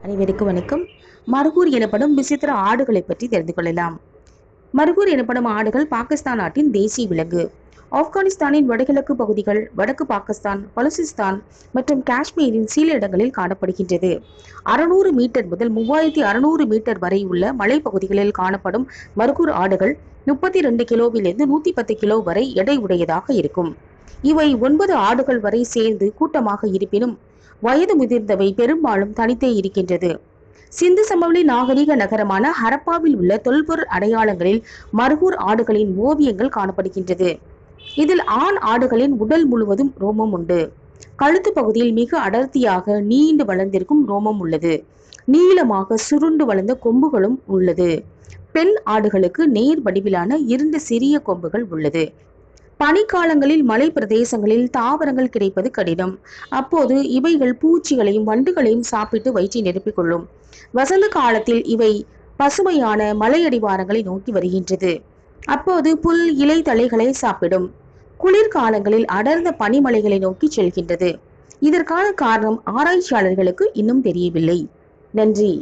அனைவருக்கும் வணக்கம். மருகூர் எனப்படும் விசித்திர ஆடுகளை பற்றி தெரிந்து கொள்ளலாம். மருகூர் எனப்படும் ஆடுகள் பாகிஸ்தான் நாட்டின் தேசிய விலங்கு. ஆப்கானிஸ்தானின் வடகிழக்கு பகுதிகள் வடக்கு பாகிஸ்தான் பலுசிஸ்தான் மற்றும் காஷ்மீரின் சில இடங்களில் காணப்படுகின்றது. அறுநூறு மீட்டர் முதல் மூவாயிரத்தி அறுநூறு மீட்டர் வரை உள்ள மலைப்பகுதிகளில் காணப்படும் மருகூர் ஆடுகள் முப்பத்தி ரெண்டு கிலோவிலிருந்து நூத்தி பத்து கிலோ வரை எடை உடையதாக இருக்கும். இவை ஒன்பது ஆடுகள் வரை சேர்ந்து கூட்டமாக இருப்பினும் வயது முதிர்ந்தவை பெரும்பாலும் தனித்தே இருக்கின்றது. சிந்து சமவெளி நாகரிக நகரமான ஹரப்பாவில் உள்ள தொல்பொருள் அடையாளங்களில் மருகூர் ஆடுகளின் ஓவியங்கள் காணப்படுகின்றது. இதில் ஆண் ஆடுகளின் உடல் முழுவதும் ரோமம் உண்டு. கழுத்து பகுதியில் மிக அடர்த்தியாக நீண்டு வளர்ந்திருக்கும் ரோமம் உள்ளது. நீளமாக சுருண்டு வளர்ந்த கொம்புகளும் உள்ளது. பெண் ஆடுகளுக்கு நேர் வடிவிலான இரண்டு சிறிய கொம்புகள் உள்ளது. பனிக்காலங்களில் மலை பிரதேசங்களில் தாவரங்கள் கிடைப்பது கடினம். அப்போது இவைகள் பூச்சிகளையும் வண்டுகளையும் சாப்பிட்டு வயிற்றை நிரப்பிக் கொள்ளும் வசந்த காலத்தில் இவை பசுமையான மலையடிவாரங்களை நோக்கி வருகின்றது. அப்போது புல் இலை தழைகளை சாப்பிடும். குளிர்காலங்களில் அடர்ந்த பனிமலைகளை நோக்கி செல்கின்றது. இதற்கான காரணம் ஆராய்ச்சியாளர்களுக்கு இன்னும் தெரியவில்லை. நன்றி.